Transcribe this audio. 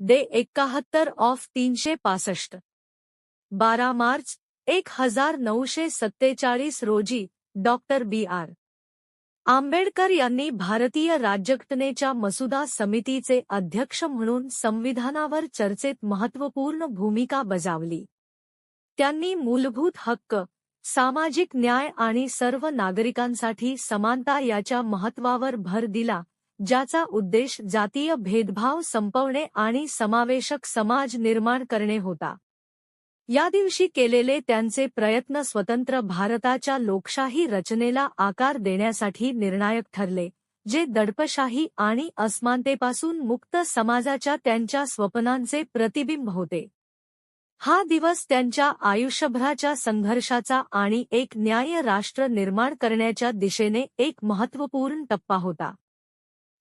Day एकाहत्तर of तीनशे पासष्ट. बारा मार्च एक हजार नऊशे सत्तेचाळीस रोजी डॉक्टर बी आर. आंबेडकर यांनी भारतीय राज्यघटनेच्या मसुदा समितीचे अध्यक्ष म्हणून संविधानावर चर्चेत महत्त्वपूर्ण भूमिका बजावली. त्यांनी मूलभूत हक्क सामाजिक न्याय आणि सर्व नागरिकांसाठी समानता याच्या महत्त्वावर भर दिला ज्याचा उद्देश जातीय भेदभाव संपवणे आणि समावेशक समाज निर्माण करणे होता. या दिवशी केलेले त्यांचे प्रयत्न स्वतंत्र भारताच्या लोकशाही रचनेला आकार देण्यासाठी निर्णायक ठरले जे दडपशाही आणि अस्मानतेपासून मुक्त समाजाच्या त्यांच्या स्वप्नांचे प्रतिबिंब होते. हा दिवस त्यांच्या आयुष्यभराच्या संघर्षाचा आणि एक न्याय राष्ट्र निर्माण करण्याच्या दिशेने एक महत्त्वपूर्ण टप्पा होता.